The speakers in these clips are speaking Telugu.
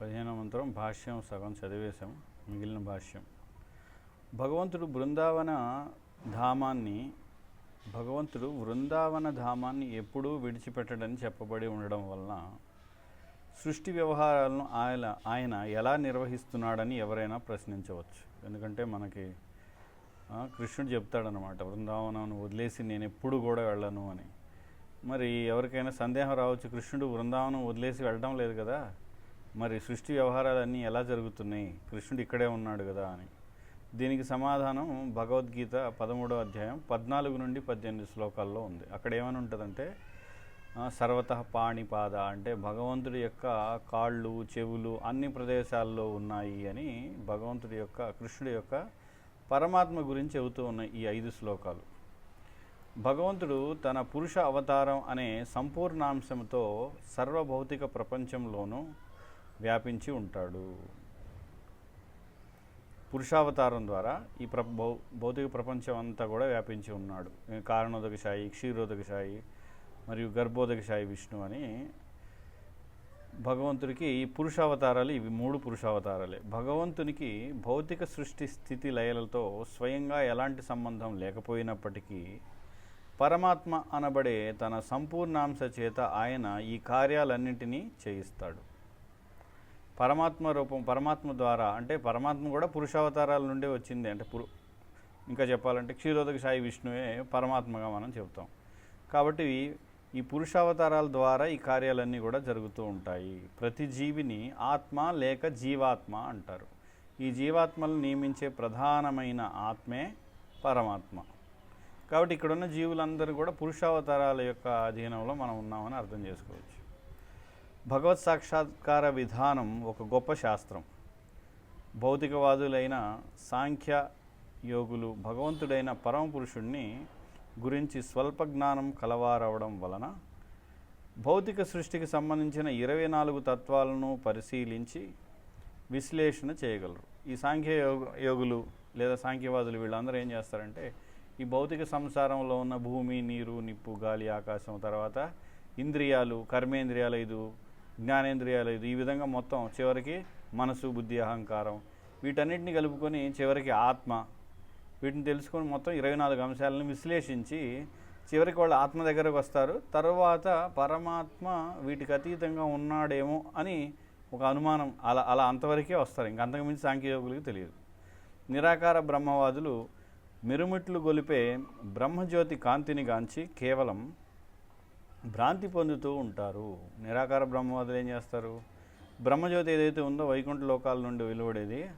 పదిహేనవ మంత్రం భాష్యం సగం చదివేశాం మిగిలిన భాష్యం. భగవంతుడు బృందావన ధామాన్ని భగవంతుడు వృందావన ధామాన్ని ఎప్పుడూ విడిచిపెట్టడని చెప్పబడి ఉండడం వలన సృష్టి వ్యవహారాలను ఆయన ఆయన ఎలా నిర్వహిస్తున్నాడని ఎవరైనా ప్రశ్నించవచ్చు. ఎందుకంటే మనకి కృష్ణుడు చెప్తాడనమాట బృందావనం వదిలేసి నేను ఎప్పుడు కూడా వెళ్ళను అని. మరి ఎవరికైనా సందేహం రావచ్చు కృష్ణుడు బృందావనం వదిలేసి వెళ్ళడం లేదు కదా మరి సృష్టి వ్యవహారాలన్నీ ఎలా జరుగుతున్నాయి? కృష్ణుడు ఇక్కడే ఉన్నాడు కదా అని. దీనికి సమాధానం భగవద్గీత పదమూడవ అధ్యాయం పద్నాలుగు నుండి పద్దెనిమిది శ్లోకాల్లో ఉంది. అక్కడ ఏమని ఉంటుందంటే సర్వత పాణిపాద అంటే భగవంతుడి యొక్క కాళ్ళు చెవులు అన్ని ప్రదేశాల్లో ఉన్నాయి అని భగవంతుడి యొక్క కృష్ణుడి యొక్క పరమాత్మ గురించి చెబుతూ ఉన్నాయి ఈ ఐదు శ్లోకాలు. భగవంతుడు తన పురుష అవతారం అనే సంపూర్ణాంశంతో సర్వభౌతిక ప్రపంచంలోనూ వ్యాపించి ఉంటాడు. పురుషావతారం ద్వారా ఈ ప్ర భౌతిక ప్రపంచం అంతా కూడా వ్యాపించి ఉన్నాడు. కారణోదకశాయి క్షీరోదకశాయి మరియు గర్భోదకశాయి విష్ణు అని భగవంతుడికి ఈ పురుషావతారాలు ఇవి మూడు పురుషావతారాలే. భగవంతునికి భౌతిక సృష్టి స్థితి లయలతో స్వయంగా ఎలాంటి సంబంధం లేకపోయినప్పటికీ పరమాత్మ అనబడే తన సంపూర్ణాంశ చేత ఆయన ఈ కార్యాలన్నింటినీ చేయిస్తాడు. పరమాత్మ రూపం పరమాత్మ ద్వారా అంటే పరమాత్మ కూడా పురుషావతారాల నుండే వచ్చింది. అంటే పురు ఇంకా చెప్పాలంటే క్షీరోదక సాయి విష్ణువే పరమాత్మగా మనం చెప్తాం కాబట్టి ఈ పురుషావతారాల ద్వారా ఈ కార్యాలన్నీ కూడా జరుగుతూ ఉంటాయి. ప్రతి జీవిని ఆత్మ లేక జీవాత్మ అంటారు. ఈ జీవాత్మలను నియమించే ప్రధానమైన ఆత్మే పరమాత్మ. కాబట్టి ఇక్కడున్న జీవులందరూ కూడా పురుషావతారాల యొక్క అధీనంలో మనం ఉన్నామని అర్థం చేసుకోవచ్చు. భగవత్ సాక్షాత్కార విధానం ఒక గొప్ప శాస్త్రం. భౌతికవాదులైన సాంఖ్య యోగులు భగవంతుడైన పరమ పురుషుణ్ణి గురించి స్వల్ప జ్ఞానం కలవారవడం వలన భౌతిక సృష్టికి సంబంధించిన ఇరవై నాలుగు తత్వాలను పరిశీలించి విశ్లేషణ చేయగలరు. ఈ సాంఖ్య యోగ యోగులు లేదా సాంఖ్యవాదులు వీళ్ళందరూ ఏం చేస్తారంటే ఈ భౌతిక సంసారంలో ఉన్న భూమి నీరు నిప్పు గాలి ఆకాశం తర్వాత ఇంద్రియాలు కర్మేంద్రియాలు ఐదు జ్ఞానేంద్రియాలు ఐదు ఈ విధంగా మొత్తం చివరికి మనసు బుద్ధి అహంకారం వీటన్నిటిని కలుపుకొని చివరికి ఆత్మ. వీటిని తెలుసుకొని మొత్తం ఇరవై నాలుగు అంశాలను విశ్లేషించి చివరికి వాళ్ళు ఆత్మ దగ్గరకు వస్తారు. తర్వాత పరమాత్మ వీటికి అతీతంగా ఉన్నాడేమో అని ఒక అనుమానం అలా అలా అంతవరకే వస్తారు. ఇంక అంతకుమించి సాంఖ్యయోగులకు తెలియదు. నిరాకార బ్రహ్మవాదులు మిరుమిట్లు గొలిపే బ్రహ్మజ్యోతి కాంతిని గాంచి కేవలం భ్రాంతి పొందుతూ ఉంటారు. నిరాకార బ్రహ్మవాదులు ఏం చేస్తారు? బ్రహ్మజ్యోతి ఏదైతే ఉందో వైకుంఠ లోకాల నుండి వెలువడేది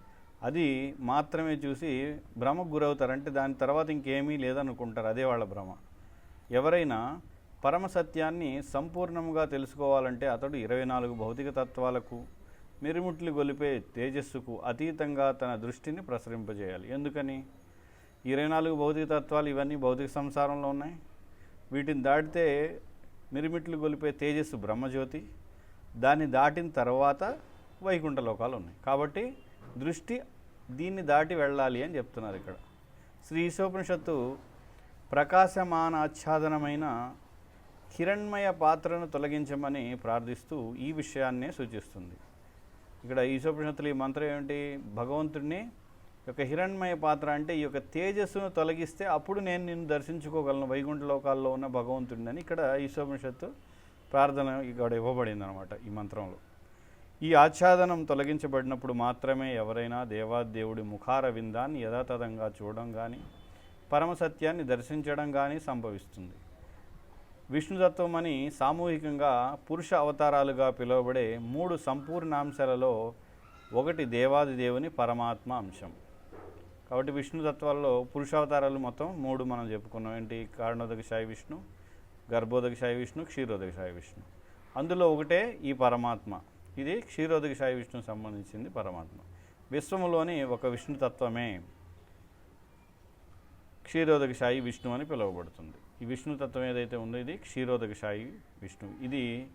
అది మాత్రమే చూసి భ్రమకు గురవుతారంటే దాని తర్వాత ఇంకేమీ లేదనుకుంటారు. అదే వాళ్ళ భ్రమ. ఎవరైనా పరమ సత్యాన్ని సంపూర్ణంగా తెలుసుకోవాలంటే అతడు ఇరవై నాలుగు భౌతిక తత్వాలకు మిరుముట్లు గొలిపే తేజస్సుకు అతీతంగా తన దృష్టిని ప్రసరింపజేయాలి. ఎందుకని? ఇరవై నాలుగు భౌతిక తత్వాలు ఇవన్నీ భౌతిక సంసారంలో ఉన్నాయి. వీటిని దాటితే మిరిమిట్లు గొలిపే తేజస్సు బ్రహ్మజ్యోతి. దాన్ని దాటిన తర్వాత వైకుంఠ లోకాలు ఉన్నాయి. కాబట్టి దృష్టి దీన్ని దాటి వెళ్ళాలి అని చెప్తున్నారు ఇక్కడ. శ్రీ ఈశోపనిషత్తు ప్రకాశమాన ఆచ్ఛాదనమైన కిరణ్మయ పాత్రను తొలగించమని ప్రార్థిస్తూ ఈ విషయాన్నే సూచిస్తుంది. ఇక్కడ ఈశోపనిషత్తులు ఈ మంత్రం ఏమిటి? భగవంతుడిని యొక్క హిరణ్మయ పాత్ర అంటే ఈ యొక్క తేజస్సును తొలగిస్తే అప్పుడు నేను నిన్ను దర్శించుకోగలను వైకుంఠ లోకాల్లో ఉన్న భగవంతుడిని అని ఇక్కడ ఈశోపనిషత్తు ప్రార్థన ఇక్కడ ఇవ్వబడింది అనమాట ఈ మంత్రంలో. ఈ ఆచ్ఛాదనం తొలగించబడినప్పుడు మాత్రమే ఎవరైనా దేవాదేవుడి ముఖార విందాన్ని యథాతథంగా చూడడం కానీ పరమసత్యాన్ని దర్శించడం కానీ సంభవిస్తుంది. విష్ణుతత్వం అని సామూహికంగా పురుష అవతారాలుగా పిలువబడే మూడు సంపూర్ణాంశాలలో ఒకటి దేవాది దేవుని పరమాత్మ అంశం. కాబట్టి విష్ణు తత్వాల్లో పురుషావతారాలు మొత్తం మూడు మనం చెప్పుకున్నాం. ఏంటి? కారణోదక సాయి విష్ణు గర్భోదక సాయి విష్ణు క్షీరోదక సాయి విష్ణు. అందులో ఒకటే ఈ పరమాత్మ. ఇది క్షీరోదక సాయి విష్ణుకు సంబంధించింది పరమాత్మ. విశ్వములోని ఒక విష్ణు తత్వమే క్షీరోదక సాయి విష్ణు అని పిలువబడుతుంది. ఈ విష్ణు తత్వం ఏదైతే ఉందో ఇది క్షీరోదక సాయి విష్ణు. ఇది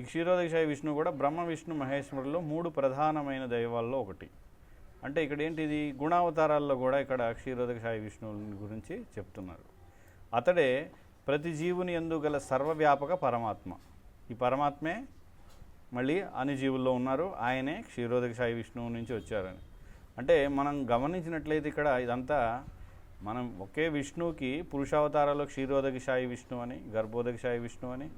ఈ క్షీరోదక సాయి విష్ణు కూడా బ్రహ్మ విష్ణు మహేశ్వరుల్లో మూడు ప్రధానమైన దైవాల్లో ఒకటి. అంటే ఇక్కడ ఏంటి ఇది గుణావతారాల్లో కూడా ఇక్కడ క్షీరోదకశాయి విష్ణువుని గురించి చెప్తున్నారు. అతడే ప్రతి జీవుని ఎందు గల సర్వవ్యాపక పరమాత్మ. ఈ పరమాత్మే మళ్ళీ అన్ని జీవుల్లో ఉన్నారు ఆయనే క్షీరోదకశాయి విష్ణువు నుంచి వచ్చారని. అంటే మనం గమనించినట్లయితే ఇక్కడ ఇదంతా మనం ఒకే విష్ణువుకి పురుషావతారాల్లో క్షీరోదకశాయి విష్ణు అని గర్భోదకశాయి విష్ణు అని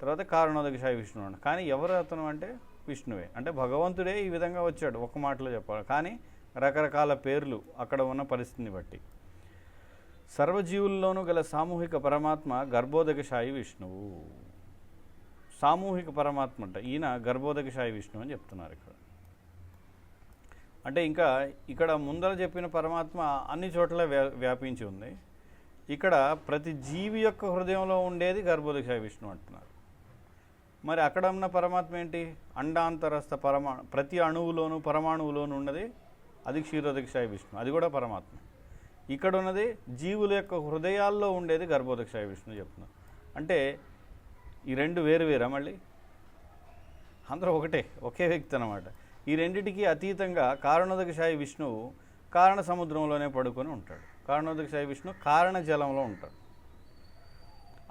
తర్వాత కారణోదక సాయి విష్ణు అని. కానీ ఎవరు అతను అంటే? విష్ణువే. అంటే భగవంతుడే ఈ విధంగా వచ్చాడు ఒక మాటలో చెప్పాలి. కానీ రకరకాల పేర్లు అక్కడ ఉన్న పరిస్థితిని బట్టి. సర్వజీవుల్లోనూ గల సామూహిక పరమాత్మ గర్భోదకశాయి విష్ణువు. సామూహిక పరమాత్మ అంట. ఈయన గర్భోదకశాయి విష్ణువు అని చెప్తున్నారు ఇక్కడ. అంటే ఇంకా ఇక్కడ ముందర చెప్పిన పరమాత్మ అన్ని చోట్ల వ్యా వ్యాపించి ఉంది. ఇక్కడ ప్రతి జీవి యొక్క హృదయంలో ఉండేది గర్భోదకశాయి విష్ణువు అంటున్నారు. మరి అక్కడ ఉన్న పరమాత్మ ఏంటి? అండాంతరస్థ పరమా ప్రతి అణువులోను పరమాణువులోను ఉన్నది అది క్షీరోదక్షాయ విష్ణు అది కూడా పరమాత్మ. ఇక్కడ ఉన్నది జీవుల యొక్క హృదయాల్లో ఉండేది గర్భోదక్షాయ విష్ణు చెప్తున్నారు. అంటే ఈ రెండు వేరు వేరా మళ్ళీ? అందరూ ఒకటే ఒకే వ్యక్తి అనమాట ఈ రెండిటికి అతీతంగా కారణోదకశాయి విష్ణువు కారణ సముద్రంలోనే పడుకొని ఉంటాడు. కారణోదకశాయి విష్ణు కారణ జలంలో ఉంటాడు.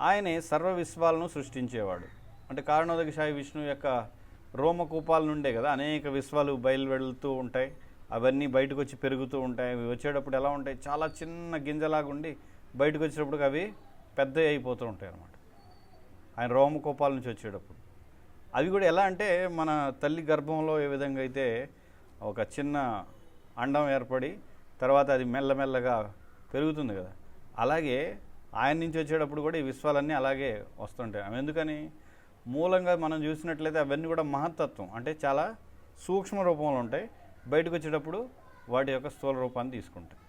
ఆయనే సర్వ విశ్వాలను సృష్టించేవాడు. అంటే కారణోదక సాయి విష్ణువు యొక్క రోమకూపాల నుండే కదా అనేక విశ్వాలు బయలువెళ్తూ ఉంటాయి. అవన్నీ బయటకు వచ్చి పెరుగుతూ ఉంటాయి. అవి వచ్చేటప్పుడు ఎలా ఉంటాయి? చాలా చిన్న గింజలాగా ఉండి బయటకు వచ్చేటప్పుడు అవి పెద్దవి అయిపోతూ ఉంటాయి అన్నమాట. ఆయన రోమకూపాల నుంచి వచ్చేటప్పుడు. అవి కూడా ఎలా అంటే మన తల్లి గర్భంలో ఏ విధంగా అయితే ఒక చిన్న అండం ఏర్పడి తర్వాత అది మెల్లమెల్లగా పెరుగుతుంది కదా. అలాగే ఆయన నుంచి వచ్చేటప్పుడు కూడా ఈ విశ్వాలన్నీ అలాగే వస్తుంటాయి. ఎందుకని? మూలంగా మనం చూసినట్లయితే అవన్నీ కూడా మహత్తత్వం. అంటే చాలా సూక్ష్మ రూపంలో ఉంటాయి. బయటకు వచ్చేటప్పుడు వాటి యొక్క స్థూల రూపాన్ని తీసుకుంటాయి.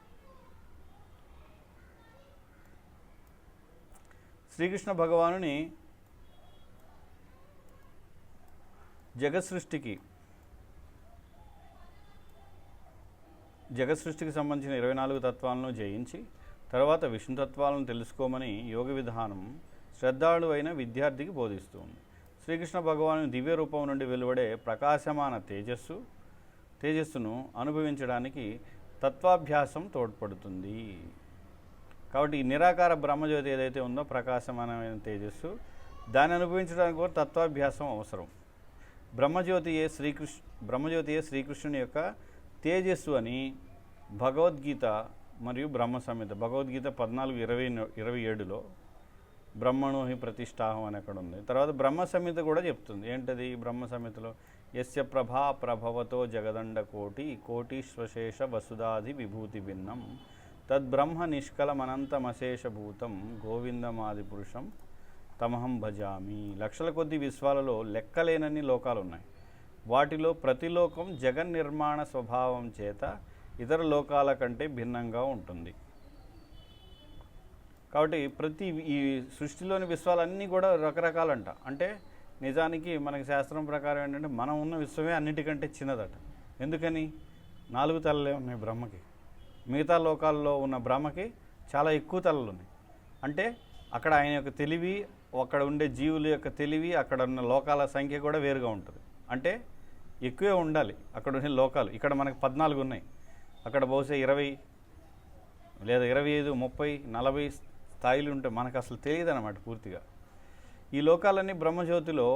శ్రీకృష్ణ భగవానుని జగసృష్టికి జగసృష్టికి సృష్టికి సంబంధించిన ఇరవై నాలుగు తత్వాలను జయించి తర్వాత విష్ణుతత్వాలను తెలుసుకోమని యోగ విధానం శ్రద్ధాళు అయిన విద్యార్థికి బోధిస్తుంది శ్రీకృష్ణ భగవాను దివ్య రూపం నుండి వెలువడే ప్రకాశమాన తేజస్సు తేజస్సును అనుభవించడానికి తత్వాభ్యాసం తోడ్పడుతుంది. కాబట్టి ఈ నిరాకార బ్రహ్మజ్యోతి ఏదైతే ఉందో ప్రకాశమానమైన తేజస్సు దాన్ని అనుభవించడానికి కూడా తత్వాభ్యాసం అవసరం. బ్రహ్మజ్యోతియే శ్రీకృష్ణ బ్రహ్మజ్యోతియే శ్రీకృష్ణుని యొక్క తేజస్సు అని భగవద్గీత మరియు బ్రహ్మ సంహిత భగవద్గీత పద్నాలుగు ఇరవై ఇరవై ఏడులో బ్రహ్మణోహి ప్రతిష్టాహం అని అక్కడ ఉంది. తర్వాత బ్రహ్మ సమిత కూడా చెప్తుంది. ఏంటది బ్రహ్మ సమితిలో? యస్య ప్రభా ప్రభవతో జగదండ కోటి కోటీశ్వశేష వసుధాది విభూతి భిన్నం తద్బ్రహ్మ నిష్కలమనంతమశేషభూతం గోవిందమాది పురుషం తమహం భజామి. లక్షల కొద్ది విశ్వాలలో లెక్కలేనన్ని లోకాలు ఉన్నాయి వాటిలో ప్రతి లోకం జగన్ నిర్మాణ స్వభావం చేత ఇతర లోకాల కంటే భిన్నంగా ఉంటుంది. కాబట్టి ప్రతి ఈ సృష్టిలోని విశ్వాలన్నీ కూడా రకరకాలంట. అంటే నిజానికి మనకి శాస్త్రం ప్రకారం ఏంటంటే మనం ఉన్న విశ్వమే అన్నిటికంటే చిన్నదట. ఎందుకని? నాలుగు తలలే ఉన్నాయి బ్రహ్మకి. మిగతా లోకాల్లో ఉన్న బ్రహ్మకి చాలా ఎక్కువ తలలు ఉన్నాయి అంటే అక్కడ ఆయన యొక్క తెలివి అక్కడ ఉండే జీవుల యొక్క తెలివి అక్కడ ఉన్న లోకాల సంఖ్య కూడా వేరుగా ఉంటుంది. అంటే ఎక్కువే ఉండాలి అక్కడ ఉండే లోకాలు. ఇక్కడ మనకు పద్నాలుగు ఉన్నాయి. అక్కడ బహుశా ఇరవై లేదా ఇరవై ఐదు ముప్పై నలభై స్థాయిలు ఉంటే మనకు అసలు తెలియదు అనమాట పూర్తిగా. ఈ లోకాలన్నీ బ్రహ్మజ్యోతిలో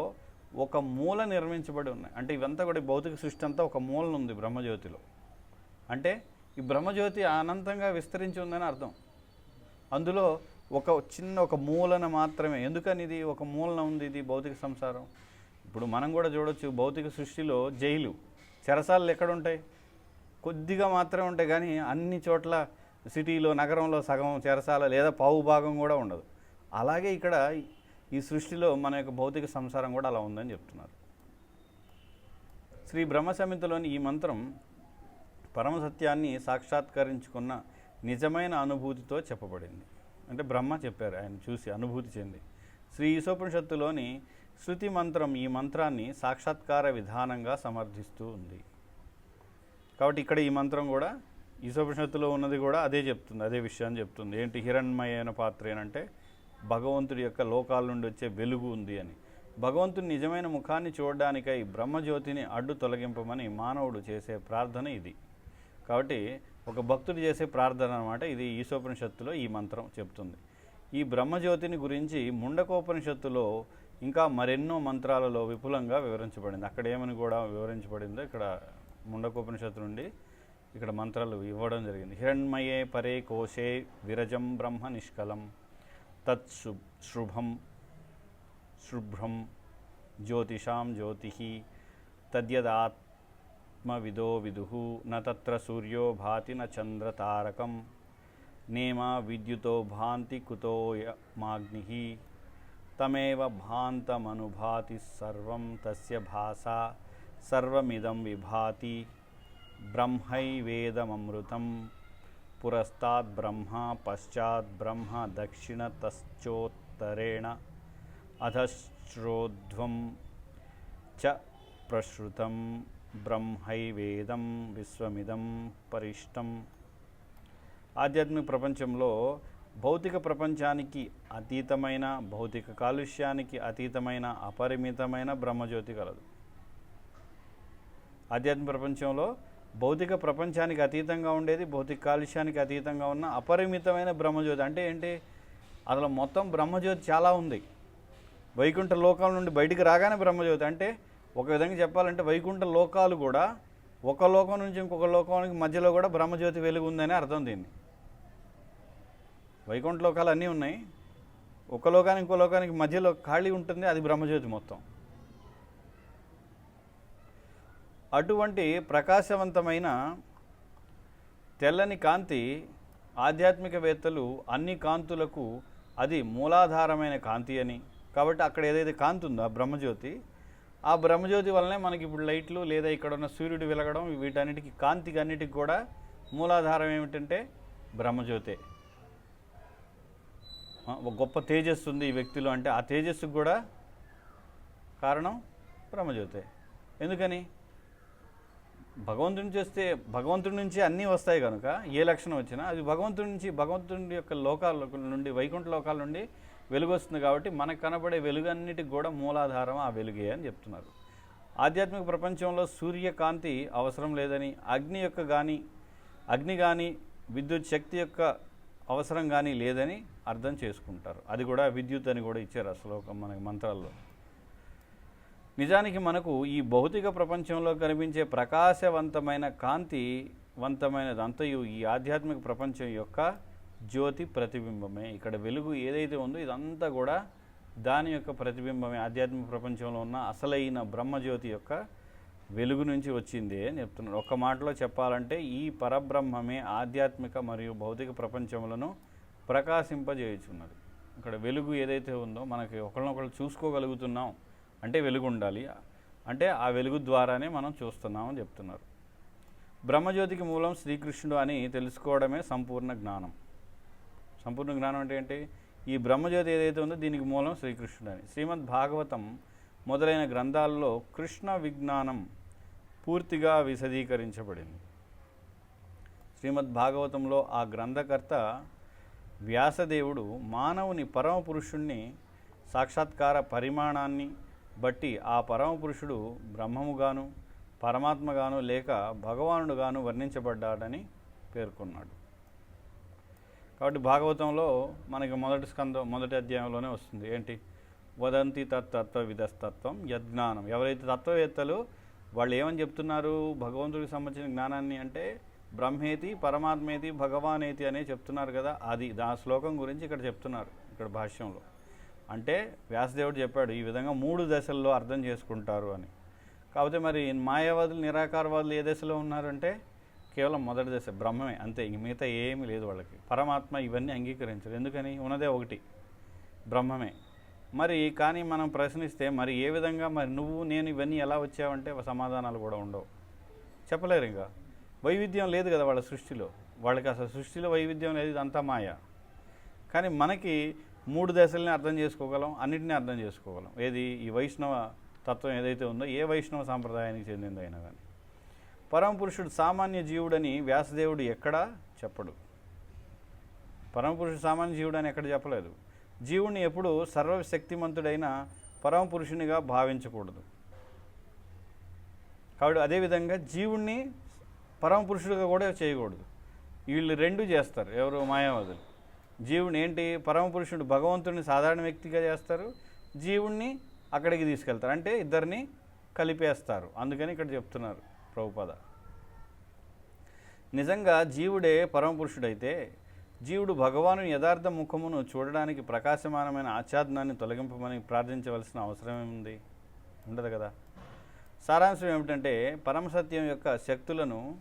ఒక మూల నిర్మించబడి ఉన్నాయి. అంటే ఇవంతా కూడా భౌతిక సృష్టి అంతా ఒక మూలన ఉంది బ్రహ్మజ్యోతిలో. అంటే ఈ బ్రహ్మజ్యోతి అనంతంగా విస్తరించి ఉందని అర్థం. అందులో ఒక చిన్న ఒక మూలన మాత్రమే. ఎందుకని ఇది ఒక మూలన ఉంది ఇది భౌతిక సంసారం? ఇప్పుడు మనం కూడా చూడొచ్చు భౌతిక సృష్టిలో జైలు చెరసాలు ఎక్కడుంటాయి? కొద్దిగా మాత్రమే ఉంటాయి కానీ అన్ని చోట్ల సిటీలో నగరంలో సగం చెరసాల లేదా పావు భాగం కూడా ఉండదు. అలాగే ఇక్కడ ఈ సృష్టిలో మన యొక్క భౌతిక సంసారం కూడా అలా ఉందని చెప్తున్నారు. శ్రీ బ్రహ్మ సంహితలోని ఈ మంత్రం పరమ సత్యాన్ని సాక్షాత్కరించుకున్న నిజమైన అనుభూతితో చెప్పబడింది. అంటే బ్రహ్మ చెప్పారు ఆయన చూసి అనుభూతి చెంది. శ్రీ ఈశోపనిషత్తులోని శృతి మంత్రం ఈ మంత్రాన్ని సాక్షాత్కార విధానంగా సమర్థిస్తూ ఉంది. కాబట్టి ఇక్కడ ఈ మంత్రం కూడా ఈశోపనిషత్తులో ఉన్నది కూడా అదే చెప్తుంది అదే విషయాన్ని చెప్తుంది. ఏంటి హిరణ్మయైన పాత్ర ఏనంటే భగవంతుడి యొక్క లోకాల నుండి వచ్చే వెలుగు ఉంది అని. భగవంతుని నిజమైన ముఖాన్ని చూడడానికై బ్రహ్మజ్యోతిని అడ్డు తొలగింపమని మానవుడు చేసే ప్రార్థన ఇది. కాబట్టి ఒక భక్తుడు చేసే ప్రార్థన అనమాట ఇది ఈశోపనిషత్తులో ఈ మంత్రం చెప్తుంది. ఈ బ్రహ్మజ్యోతిని గురించి ముండకోపనిషత్తులో ఇంకా మరెన్నో మంత్రాలలో విపులంగా వివరించబడింది. అక్కడ ఏమని కూడా వివరించబడిందో ఇక్కడ ముండకోపనిషత్తు నుండి ఇక్కడ మంత్రాలు ఇవ్వడం జరిగింది. హిరణ్మయే పరే కోశే విరజం బ్రహ్మ నిష్కలం. తత్ శుభం శుభ్రం జ్యోతిషాం జ్యోతి తద్యదాత్మవిదో విదు. న తత్ర సూర్యో భాతి న చంద్రతారకం నేమా విద్యుతో భాంతి కుతోయమాగ్ని తమేవ భాంతమనుభాతి సర్వం తస్య భాష సర్వమిదం విభాతి. బ్రహ్మైవేదమృతం పురస్తాద్ బ్రహ్మ పశ్చాత్ బ్రహ్మ దక్షిణతశ్చోత్తరేణ అధశ్రోధ్వం చ ప్రశ్రుతం బ్రహ్మైవేదం విశ్వమిదం పరిష్టం ఆధ్యాత్మిక ప్రపంచంలో భౌతిక ప్రపంచానికి అతీతమైన భౌతిక కాలుష్యానికి అతీతమైన అపరిమితమైన బ్రహ్మజ్యోతి కలదు. ఆధ్యాత్మిక ప్రపంచంలో భౌతిక ప్రపంచానికి అతీతంగా ఉండేది భౌతిక కాలుష్యానికి అతీతంగా ఉన్న అపరిమితమైన బ్రహ్మజ్యోతి. అంటే ఏంటి? అసలు మొత్తం బ్రహ్మజ్యోతి చాలా ఉంది. వైకుంఠ లోకాల నుండి బయటికి రాగానే బ్రహ్మజ్యోతి. అంటే ఒక విధంగా చెప్పాలంటే వైకుంఠ లోకాలు కూడా ఒక లోకం నుంచి ఇంకొక లోకానికి మధ్యలో కూడా బ్రహ్మజ్యోతి వెలుగు ఉందని అర్థం దీన్ని. వైకుంఠ లోకాలు అన్నీ ఉన్నాయి. ఒక లోకానికి ఇంకో లోకానికి మధ్యలో ఖాళీ ఉంటుంది అది బ్రహ్మజ్యోతి మొత్తం. అటువంటి ప్రకాశవంతమైన తెల్లని కాంతి ఆధ్యాత్మికవేత్తలు అన్ని కాంతులకు అది మూలాధారమైన కాంతి అని. కాబట్టి అక్కడ ఏదైతే కాంతి ఉందో ఆ బ్రహ్మజ్యోతి ఆ బ్రహ్మజ్యోతి వల్లనే మనకి ఇప్పుడు లైట్లు లేదా ఇక్కడ ఉన్న సూర్యుడు వెలగడం వీటన్నిటికి కాంతికి అన్నిటికి కూడా మూలాధారం ఏమిటంటే బ్రహ్మజ్యోతే. ఒక గొప్ప తేజస్సు ఉంది ఈ వ్యక్తిలో అంటే ఆ తేజస్సుకు కూడా కారణం బ్రహ్మజ్యోతే. ఎందుకని? భగవంతుని చూస్తే భగవంతుడి నుంచి అన్నీ వస్తాయి కనుక ఏ లక్షణం వచ్చినా అది భగవంతుడి నుంచి భగవంతుడి యొక్క లోకాల నుండి వైకుంఠ లోకాల నుండి వెలుగు వస్తుంది కాబట్టి మనకు కనబడే వెలుగన్నిటికి కూడా మూలాధారం ఆ వెలుగే అని చెప్తున్నారు. ఆధ్యాత్మిక ప్రపంచంలో సూర్యకాంతి అవసరం లేదని అగ్ని యొక్క కానీ అగ్ని కానీ విద్యుత్ శక్తి యొక్క అవసరం కానీ లేదని అర్థం చేసుకుంటారు. అది కూడా విద్యుత్ అని కూడా ఇచ్చారు అసలు ఒక మనకి మంత్రాల్లో. నిజానికి మనకు ఈ భౌతిక ప్రపంచంలో కనిపించే ప్రకాశవంతమైన కాంతివంతమైనదంతయు ఈ ఆధ్యాత్మిక ప్రపంచం యొక్క జ్యోతి ప్రతిబింబమే. ఇక్కడ వెలుగు ఏదైతే ఉందో ఇదంతా కూడా దాని యొక్క ప్రతిబింబమే. ఆధ్యాత్మిక ప్రపంచంలో ఉన్న అసలైన బ్రహ్మజ్యోతి యొక్క వెలుగు నుంచి వచ్చింది అని చెప్తున్నారు. ఒక్క మాటలో చెప్పాలంటే ఈ పరబ్రహ్మమే ఆధ్యాత్మిక మరియు భౌతిక ప్రపంచములను ప్రకాశింపజేయుచున్నది. ఇక్కడ వెలుగు ఏదైతే ఉందో మనకి ఒకరినొకరు చూసుకోగలుగుతున్నాం. అంటే వెలుగు ఉండాలి అంటే ఆ వెలుగు ద్వారానే మనం చూస్తున్నామని చెప్తున్నారు. బ్రహ్మజ్యోతికి మూలం శ్రీకృష్ణుడు అని తెలుసుకోవడమే సంపూర్ణ జ్ఞానం. సంపూర్ణ జ్ఞానం అంటే ఏంటి? ఈ బ్రహ్మజ్యోతి ఏదైతే ఉందో దీనికి మూలం శ్రీకృష్ణుడు అని. శ్రీమద్ భాగవతం మొదలైన గ్రంథాల్లో కృష్ణ విజ్ఞానం పూర్తిగా విశదీకరించబడింది. శ్రీమద్ భాగవతంలో ఆ గ్రంథకర్త వ్యాసదేవుడు మానవుని పరమ పురుషుణ్ణి సాక్షాత్కార పరిమాణాన్ని బట్టి ఆ పరమ పురుషుడు బ్రహ్మముగాను పరమాత్మగాను లేక భగవానుడుగాను వర్ణించబడ్డాడని పేర్కొన్నాడు. కాబట్టి భాగవతంలో మనకి మొదటి స్కందం మొదటి అధ్యాయంలోనే వస్తుంది. ఏంటి? వదంతి తత్తత్వ విధస్తత్వం యజ్ఞానం. ఎవరైతే తత్వవేత్తలు వాళ్ళు ఏమని చెప్తున్నారు? భగవంతుడికి సంబంధించిన జ్ఞానాన్ని అంటే బ్రహ్మేతి పరమాత్మేతి భగవానేతి అనే చెప్తున్నారు కదా. అది దా శ్లోకం గురించి ఇక్కడ చెప్తున్నారు ఇక్కడ భాష్యంలో. అంటే వ్యాసదేవుడు చెప్పాడు ఈ విధంగా మూడు దశల్లో అర్థం చేసుకుంటారు అని. కాకపోతే మరి మాయావాదులు నిరాకారవాదులు ఏ దశలో ఉన్నారంటే కేవలం మొదటి దశ బ్రహ్మమే అంతే ఇంక మిగతా ఏమీ లేదు వాళ్ళకి. పరమాత్మ ఇవన్నీ అంగీకరించరు ఎందుకని? ఉన్నదే ఒకటి బ్రహ్మమే. మరి కానీ మనం ప్రశ్నిస్తే మరి ఏ విధంగా మరి నువ్వు నేను ఇవన్నీ ఎలా వచ్చావంటే సమాధానాలు కూడా ఉండవు. చెప్పలేరు ఇంకా. వైవిధ్యం లేదు కదా వాళ్ళ సృష్టిలో. వాళ్ళకి అసలు సృష్టిలో వైవిధ్యం లేదు ఇదంతా మాయ. కానీ మనకి మూడు దశల్ని అర్థం చేసుకోగలం అన్నిటినీ అర్థం చేసుకోగలం. ఏది? ఈ వైష్ణవ తత్వం ఏదైతే ఉందో ఏ వైష్ణవ సాంప్రదాయానికి చెందిందైనా కానీ పరమపురుషుడు సామాన్య జీవుడని వ్యాసదేవుడు ఎక్కడా చెప్పడు. పరమపురుషుడు సామాన్య జీవుడు అని ఎక్కడ చెప్పలేదు. జీవుడిని ఎప్పుడు సర్వశక్తిమంతుడైన పరమపురుషునిగా భావించకూడదు. కాబట్టి అదేవిధంగా జీవుణ్ణి పరమపురుషుడిగా కూడా చేయకూడదు. వీళ్ళు రెండు చేస్తారు ఎవరు? మాయావాదులు జీవుని ఏంటి? పరమపురుషుడు భగవంతుడిని సాధారణ వ్యక్తిగా చేస్తారు. జీవుణ్ణి అక్కడికి తీసుకెళ్తారు. అంటే ఇద్దరిని కలిపేస్తారు. అందుకని ఇక్కడ చెప్తున్నారు ప్రభుపద. నిజంగా జీవుడే పరమపురుషుడైతే జీవుడు భగవాను యథార్థ ముఖమును చూడడానికి ప్రకాశమానమైన ఆచ్ఛాదనాన్ని తొలగింపమని ప్రార్థించవలసిన అవసరం ఏముంది? ఉండదు కదా. సారాంశం ఏమిటంటే పరమసత్యం యొక్క శక్తులను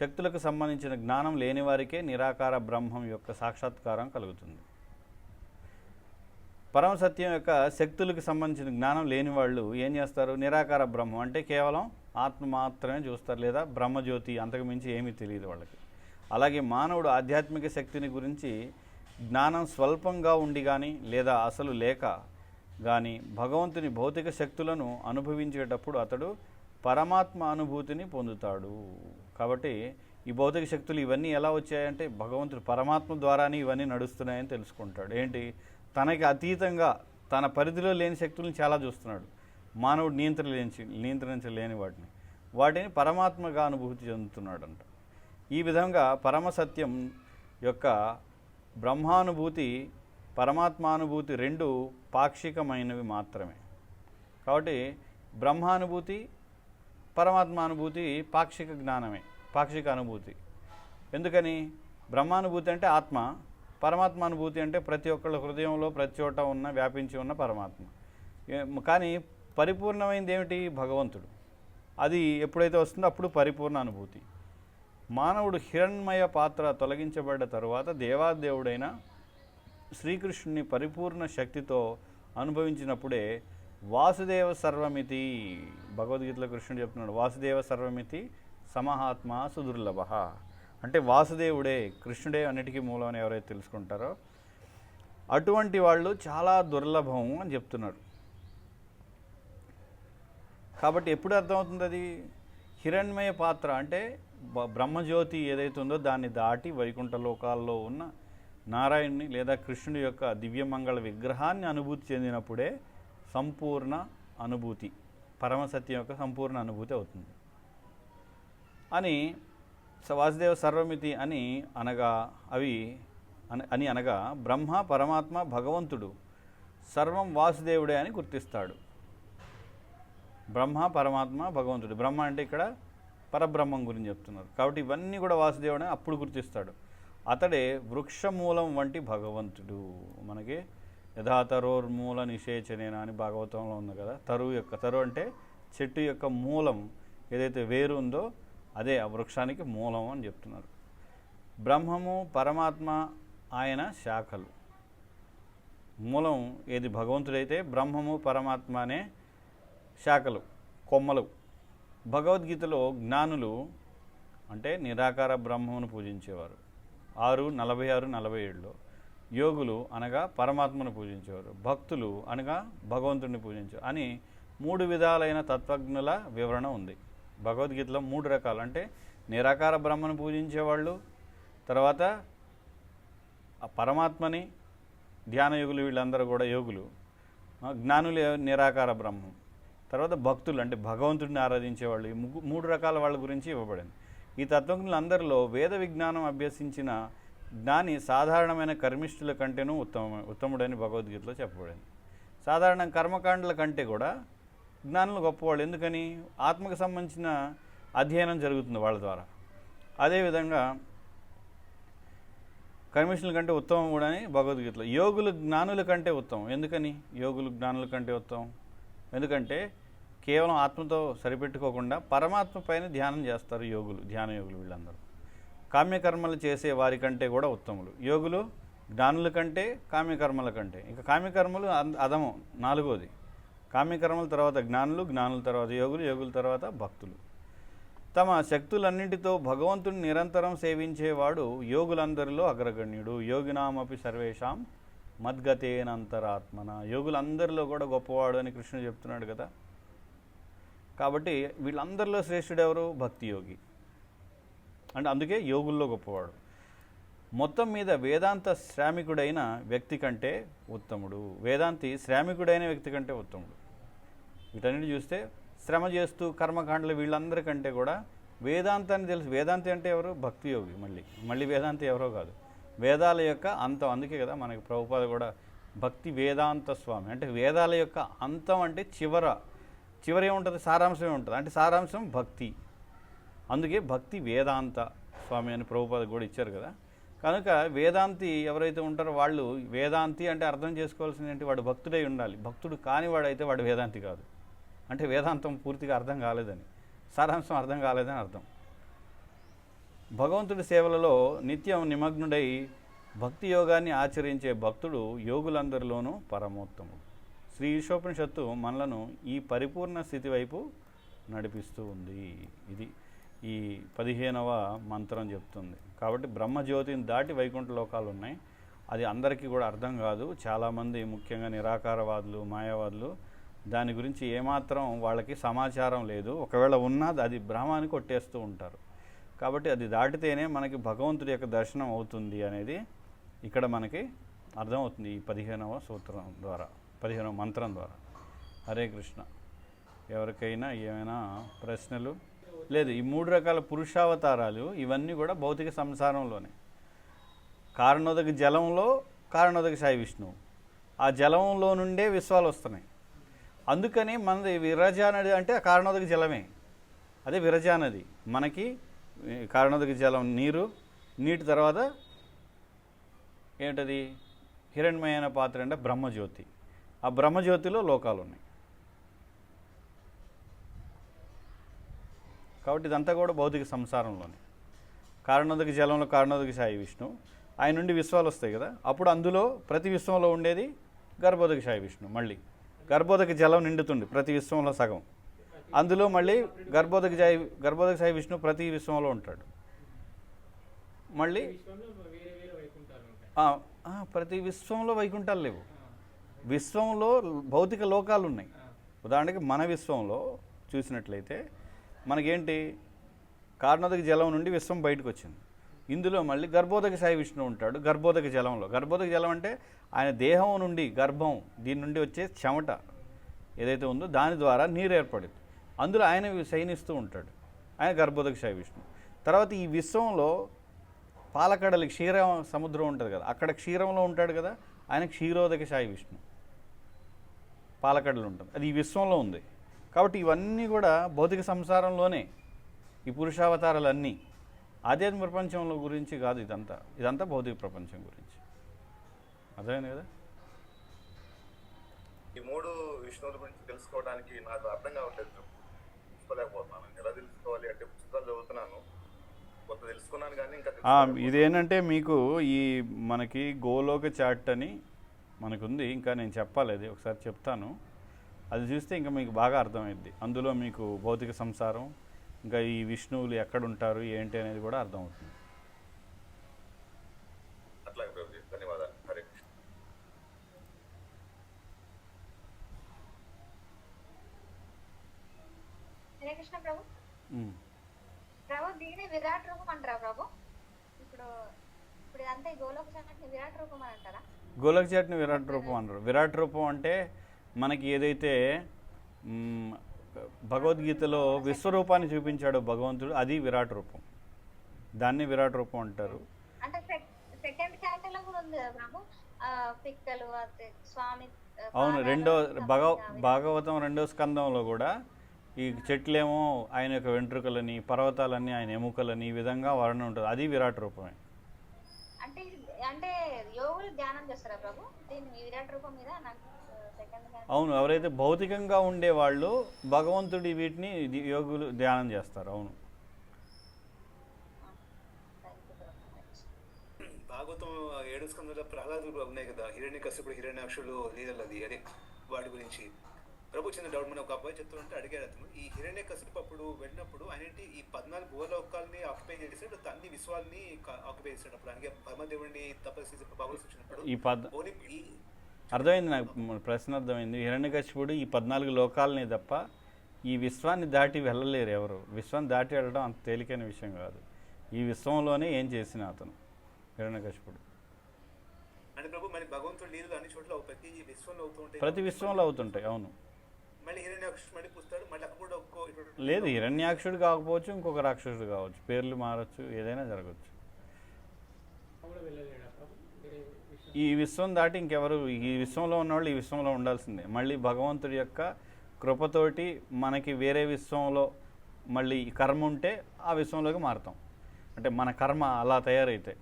శక్తులకు సంబంధించిన జ్ఞానం లేని వారికే నిరాకార బ్రహ్మం యొక్క సాక్షాత్కారం కలుగుతుంది. పరమసత్యం యొక్క శక్తులకు సంబంధించిన జ్ఞానం లేని వాళ్ళు ఏం చేస్తారు? నిరాకార బ్రహ్మం అంటే కేవలం ఆత్మ మాత్రమే చూస్తారు లేదా బ్రహ్మజ్యోతి అంతకుమించి ఏమీ తెలియదు వాళ్ళకి. అలాగే మానవుడు ఆధ్యాత్మిక శక్తిని గురించి జ్ఞానం స్వల్పంగా ఉండి కానీ లేదా అసలు లేక కానీ భగవంతుని భౌతిక శక్తులను అనుభవించేటప్పుడు అతడు పరమాత్మ అనుభూతిని పొందుతాడు. కాబట్టి ఈ భౌతిక శక్తులు ఇవన్నీ ఎలా వచ్చాయంటే భగవంతుడు పరమాత్మ ద్వారానే ఇవన్నీ నడుస్తున్నాయని తెలుసుకుంటాడు. ఏంటి? తనకి అతీతంగా తన పరిధిలో లేని శక్తులను చాలా చూస్తున్నాడు. మానవుడు నియంత్రించ నియంత్రించలేని వాటిని. వాటిని పరమాత్మగా అనుభూతి చెందుతున్నాడంట. ఈ విధంగా పరమసత్యం యొక్క బ్రహ్మానుభూతి పరమాత్మానుభూతి రెండు పాక్షికమైనవి మాత్రమే. కాబట్టి బ్రహ్మానుభూతి పరమాత్మానుభూతి పాక్షిక జ్ఞానమే పాక్షిక అనుభూతి. ఎందుకని? బ్రహ్మానుభూతి అంటే ఆత్మ పరమాత్మానుభూతి అంటే ప్రతి ఒక్కళ్ళ హృదయంలో ప్రతి చోట ఉన్న వ్యాపించి ఉన్న పరమాత్మ. కానీ పరిపూర్ణమైనది ఏమిటి భగవంతుడు. అది ఎప్పుడైతే వస్తుందో అప్పుడు పరిపూర్ణ అనుభూతి. మానవుడు హిరణ్మయ పాత్ర తొలగించబడ్డ తరువాత దేవాదేవుడైన శ్రీకృష్ణుని పరిపూర్ణ శక్తితో అనుభవించినప్పుడే వాసుదేవ సర్వమితి. భగవద్గీతలో కృష్ణుడు చెప్తున్నాడు వాసుదేవ సర్వమితి సమహాత్మ సుదుర్లభ. అంటే వాసుదేవుడే కృష్ణుడే అన్నిటికీ మూలం అని ఎవరైతే తెలుసుకుంటారో అటువంటి వాళ్ళు చాలా దుర్లభం అని చెప్తున్నారు. కాబట్టి ఎప్పుడు అర్థమవుతుంది అది? హిరణ్మయ పాత్ర అంటే బ- బ్రహ్మజ్యోతి ఏదైతే ఉందో దాన్ని దాటి వైకుంఠ లోకాల్లో ఉన్న నారాయణుని లేదా కృష్ణుడి యొక్క దివ్యమంగళ విగ్రహాన్ని అనుభూతి చెందినప్పుడే సంపూర్ణ అనుభూతి. పరమసత్యం యొక్క సంపూర్ణ అనుభూతి అవుతుంది. అని వాసుదేవ సర్వమితి అని అనగా అవి అని అని అనగా బ్రహ్మ పరమాత్మ భగవంతుడు సర్వం వాసుదేవుడే అని గుర్తిస్తాడు. బ్రహ్మ పరమాత్మ భగవంతుడు. బ్రహ్మ అంటే ఇక్కడ పరబ్రహ్మం గురించి చెప్తున్నారు. కాబట్టి ఇవన్నీ కూడా వాసుదేవుడే అప్పుడు గుర్తిస్తాడు. అతడే వృక్షమూలం వంటి భగవంతుడు. మనకి యథాతరోర్మూల నిషేచనేనా అని భాగవతంలో ఉంది కదా. తరువు యొక్క తరువు అంటే చెట్టు యొక్క మూలం ఏదైతే వేరు ఉందో అదే ఆ వృక్షానికి మూలం అని చెప్తున్నారు. బ్రహ్మము పరమాత్మ ఆయన శాఖలు. మూలం ఏది? భగవంతుడైతే బ్రహ్మము పరమాత్మ అనే శాఖలు కొమ్మలు. భగవద్గీతలో జ్ఞానులు అంటే నిరాకార బ్రహ్మమును పూజించేవారు. ఆరు నలభై ఆరు నలభై ఏడులో యోగులు అనగా పరమాత్మను పూజించేవారు భక్తులు అనగా భగవంతుడిని పూజించారు అని మూడు విధాలైన తత్వజ్ఞుల వివరణ ఉంది. భగవద్గీతలో మూడు రకాలు. అంటే నిరాకార బ్రహ్మను పూజించేవాళ్ళు తర్వాత ఆ పరమాత్మని ధ్యాన యోగులు వీళ్ళందరూ కూడా యోగులు జ్ఞానులు నిరాకార బ్రహ్మం. తర్వాత భక్తులు అంటే భగవంతుడిని ఆరాధించేవాళ్ళు. ఈ ముగ్గు మూడు రకాల వాళ్ళ గురించి ఇవ్వబడింది. ఈ తత్వజ్ఞులందరిలో వేద విజ్ఞానం అభ్యసించిన జ్ఞాని సాధారణమైన కర్మిష్ఠుల కంటేనూ ఉత్తమ ఉత్తముడని భగవద్గీతలో చెప్పబడింది. సాధారణ కర్మకాండల కంటే కూడా జ్ఞానులు గొప్పవాళ్ళు. ఎందుకని? ఆత్మకు సంబంధించిన అధ్యయనం జరుగుతుంది వాళ్ళ ద్వారా. అదేవిధంగా కర్మిషన్ల కంటే ఉత్తమం కూడా అని భగవద్గీతలో. యోగులు జ్ఞానుల కంటే ఉత్తమం. ఎందుకని? యోగులు జ్ఞానుల కంటే ఉత్తమం. ఎందుకంటే కేవలం ఆత్మతో సరిపెట్టుకోకుండా పరమాత్మ పైన ధ్యానం చేస్తారు యోగులు ధ్యాన యోగులు వీళ్ళందరూ. కామ్యకర్మలు చేసే వారి కంటే కూడా ఉత్తములు. యోగులు జ్ఞానుల కంటే కామ్యకర్మల కంటే. ఇక కామ్యకర్మలు అదము నాలుగోది. కామ్యకర్మల తర్వాత జ్ఞానులు జ్ఞానుల తర్వాత యోగులు యోగుల తర్వాత భక్తులు. తమ శక్తులన్నింటితో భగవంతుని నిరంతరం సేవించేవాడు యోగులందరిలో అగ్రగణ్యుడు. యోగినామపి సర్వేషాం మద్గతేనంతరాత్మన. యోగులందరిలో కూడా గొప్పవాడు అని కృష్ణుడు చెప్తున్నాడు కదా. కాబట్టి వీళ్ళందరిలో శ్రేష్ఠుడు ఎవరు? భక్తి యోగి అంటే అందుకే యోగుల్లో గొప్పవాడు. మొత్తం మీద వేదాంత శ్రామికుడైన వ్యక్తి కంటే ఉత్తముడు. వేదాంతి శ్రామికుడైన వ్యక్తి కంటే ఉత్తముడు. వీటన్నిటి చూస్తే శ్రమ చేస్తూ కర్మకాండలు వీళ్ళందరికంటే కూడా వేదాంతాన్ని తెలుసు. వేదాంతి అంటే ఎవరు? భక్తి యోగి మళ్ళీ. మళ్ళీ వేదాంతి ఎవరో కాదు. వేదాల యొక్క అంతం. అందుకే కదా మనకి ప్రభుపాద కూడా భక్తి వేదాంత స్వామి. అంటే వేదాల యొక్క అంతం అంటే చివర. చివర ఏముంటుంది? సారాంశం ఏముంటుంది? అంటే సారాంశం భక్తి. అందుకే భక్తి వేదాంత స్వామి అని ప్రభుపాద కూడా ఇచ్చారు కదా. కనుక వేదాంతి ఎవరైతే ఉంటారో వాళ్ళు వేదాంతి అంటే అర్థం చేసుకోవాల్సింది ఏంటి వాడు భక్తుడై ఉండాలి. భక్తుడు కాని వాడైతే వాడు వేదాంతి కాదు. అంటే వేదాంతం పూర్తిగా అర్థం కాలేదని. సారాంశం అర్థం కాలేదని అర్థం. భగవంతుడి సేవలలో నిత్యం నిమగ్నుడై భక్తి యోగాన్ని ఆచరించే భక్తుడు యోగులందరిలోనూ పరమోత్తముడు. శ్రీ ఈశోపనిషత్తు మనలను ఈ పరిపూర్ణ స్థితి వైపు నడిపిస్తూ ఉంది. ఇది ఈ పదిహేనవ మంత్రం చెప్తుంది. కాబట్టి బ్రహ్మజ్యోతిని దాటి వైకుంఠ లోకాలు ఉన్నాయి. అది అందరికీ కూడా అర్థం కాదు. చాలామంది ముఖ్యంగా నిరాకారవాదులు మాయావాదులు దాని గురించి ఏమాత్రం వాళ్ళకి సమాచారం లేదు. ఒకవేళ ఉన్నా అది భ్రమాన్ని కొట్టేస్తూ ఉంటారు. కాబట్టి అది దాటితేనే మనకి భగవంతుడి యొక్క దర్శనం అవుతుంది అనేది ఇక్కడ మనకి అర్థమవుతుంది ఈ పదిహేనవ సూత్రం ద్వారా పదిహేనవ మంత్రం ద్వారా. హరే కృష్ణ. ఎవరికైనా ఏమైనా ప్రశ్నలు? లేదు ఈ మూడు రకాల పురుషావతారాలు ఇవన్నీ కూడా భౌతిక సంసారంలోనే. కారణోదక జలంలో కారణోదక సాయి విష్ణువు ఆ జలంలో నుండే విశ్వాలు వస్తున్నాయి. అందుకని మనది విరజా నది అంటే ఆ కారణోదక జలమే. అదే విరజానది. మనకి కారణోదక జలం నీరు నీటి తర్వాత ఏంటది? హిరణ్మయైన పాత్ర అంటే బ్రహ్మజ్యోతి. ఆ బ్రహ్మజ్యోతిలో లోకాలు ఉన్నాయి కాబట్టి ఇదంతా కూడా భౌతిక సంసారంలోనే. కారణోదక జలంలో కారణోదక సాయి విష్ణు. ఆయన నుండి విశ్వాలు వస్తాయి కదా. అప్పుడు అందులో ప్రతి విశ్వంలో ఉండేది గర్భోదక సాయి విష్ణు మళ్ళీ. గర్భోదక జలం నిండుతుంది ప్రతి విశ్వంలో సగం. అందులో మళ్ళీ గర్భోదక సాయి గర్భోదక సాయి విష్ణు ప్రతి విశ్వంలో ఉంటాడు. మళ్ళీ ప్రతి విశ్వంలో వైకుంఠాలు లేవు. విశ్వంలో భౌతిక లోకాలు ఉన్నాయి. ఉదాహరణకి మన విశ్వంలో చూసినట్లయితే మనకేంటి? కారణోదక జలం నుండి విశ్వం బయటకు వచ్చింది ఇందులో మళ్ళీ గర్భోదక సాయి విష్ణు ఉంటాడు గర్భోదక జలంలో. గర్భోదక జలం అంటే ఆయన దేహం నుండి గర్భం దీని నుండి వచ్చే చెమట ఏదైతే ఉందో దాని ద్వారా నీరు ఏర్పడింది. అందులో ఆయన శయనిస్తూ ఉంటాడు ఆయన గర్భోదక సాయి విష్ణు తర్వాత ఈ విశ్వంలో పాలకడలి క్షీర సముద్రం ఉంటుంది కదా అక్కడ క్షీరంలో ఉంటాడు కదా ఆయన క్షీరోదక సాయి విష్ణు పాలకడలు ఉంటుంది. అది ఈ విశ్వంలో ఉంది. కాబట్టి ఇవన్నీ కూడా భౌతిక సంసారంలోనే ఈ పురుషావతారాలన్నీ ఆధ్యాత్మిక ప్రపంచంలో గురించి కాదు ఇదంతా. ఇదంతా భౌతిక ప్రపంచం గురించి. అర్థమైంది కదా? ఈ మూడు విష్ణువుల గురించి తెలుసుకోవడానికి నాకు అర్థం కావట్లేదు. తెలుసుకోలేకపోతున్నాను. ఎలా తెలుసుకోవాలి అంటే పుస్తకాలు చదువుతున్నాను. కొంత తెలుసుకున్నాను కానీ ఇంకా. ఇదేంటంటే మీకు ఈ మనకి గోలోక చాట్ అని మనకుంది. ఇంకా నేను చెప్పాలి అది. ఒకసారి చెప్తాను. అది చూస్తే ఇంకా మీకు బాగా అర్థమైద్ది. అందులో మీకు భౌతిక సంసారం ఇంకా ఈ విష్ణువులు ఎక్కడ ఉంటారు ఏంటి అనేది కూడా అర్థమవుతుంది. కృష్ణ. కృష్ణ ప్రభు. ఉమ్. ప్రభు దీని విరాట్ రూపం అంటారా ప్రభు? ఇప్పుడు ఇప్పుడు ఇదంతా ఈ గోలోక సంఘటన విరాట్ రూపం అని అంటారా? గోలోక చాట్ని విరాట్ రూపం అంటారు. విరాట్ రూపం అంటే మనకి ఏదైతే భగవద్గీతలో విశ్వరూపాన్ని చూపించాడో భగవంతుడు అది విరాట్ రూపం. దాన్ని విరాట్ రూపం అంటారు. అవును రెండో భగ అవి. భాగవతం రెండో స్కందంలో కూడా ఈ చెట్లేమో ఆయన యొక్క వెంట్రుకలని పర్వతాలని ఆయన ఎముకలని ఈ విధంగా వర్ణన ఉంటుంది. అది విరాట్ రూపమే. అంటే అంటే యోగులు ధ్యానం చేస్తారా ప్రభు? దీని విరాట్ రూపం మీద నాకు అవును ఎవరైతే భౌతికంగా ఉండే వాళ్ళు భగవంతుడి వీటిని యోగులు ధ్యానం చేస్తారు. అవును. భాగవతం ఏడు స్కందంలో ప్రహ్లాదుడు ఉన్నాయి కదా. హిరణ్య కశ్యపుడు హిరణ్యాక్షుడు లీలలు అది అదే వాటి గురించి. ప్రభు చిన్న డౌట్ మన ఒక అబ్బాయి చెప్తుంటే అడిగాడు అతను ఈ హిరణ్య కశ్యపు అప్పుడు వెళ్ళినప్పుడు ఆయన ఈ పద్నాలుగు భూలోకాలని ఆక్యుపై చేసాడు అన్ని విశ్వాలని ఆక్యుపై చేసాడు అప్పుడు? ఆయనకి బ్రహ్మదేవుడిని తపస్సు వచ్చినప్పుడు ఈ పద్ అర్థమైంది నాకు ప్రశ్న అర్థమైంది. హిరణ్యకశిపుడు ఈ పద్నాలుగు లోకాలని తప్ప ఈ విశ్వాన్ని దాటి వెళ్ళలేరు ఎవరు. విశ్వాన్ని దాటి వెళ్ళడం అంత తేలికైన విషయం కాదు. ఈ విశ్వంలోనే ఏం చేసిన అతను హిరణ్యకశిపుడు. అంటే ప్రభు మరి భగవంతుడు లీలలు అన్ని చోట్ల ప్రతి విశ్వంలో అవుతూ ఉంటాయి ప్రతి విశ్వంలో అవుతుంటాయి అవును. హిరణ్యాక్షుడు మళ్ళీ పుస్తాడు మళ్ళీ అక్కడ కూడా ఒక్కో ఇప్పుడు లేదు హిరణ్యాక్షుడు కాకపోవచ్చు ఇంకొక రాక్షసుడు కావచ్చు. పేర్లు మారచ్చు ఏదైనా జరగచ్చు. ఈ విశ్వం దాటి ఇంకెవరు ఈ విశ్వంలో ఉన్నవాళ్ళు ఈ విశ్వంలో ఉండాల్సిందే. మళ్ళీ భగవంతుడి యొక్క కృపతోటి మనకి వేరే విశ్వంలో మళ్ళీ ఈ కర్మ ఉంటే ఆ విశ్వంలోకి మారుతాం. అంటే మన కర్మ అలా తయారైతే.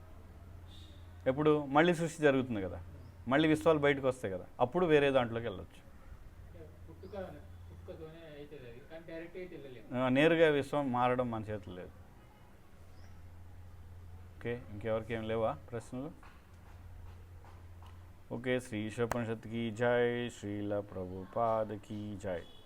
ఎప్పుడు? మళ్ళీ సృష్టి జరుగుతుంది కదా. మళ్ళీ విశ్వాలు బయటకు వస్తాయి కదా. అప్పుడు వేరే దాంట్లోకి వెళ్ళొచ్చు పుట్టుక పుట్టుకతోనే అవుతుంది అది కానీ డైరెక్ట్ అయితే వెళ్ళలేదు ఆ, నేరుగా విశ్వం మారడం మన చేతులు లేదు. ఓకే ఇంకెవరికి ఏం లేవా ప్రశ్నలు? ఓకే శ్రీ ఈశ్వరపనిషత్కి జై శ్రీల ప్రభుపాదకి జై.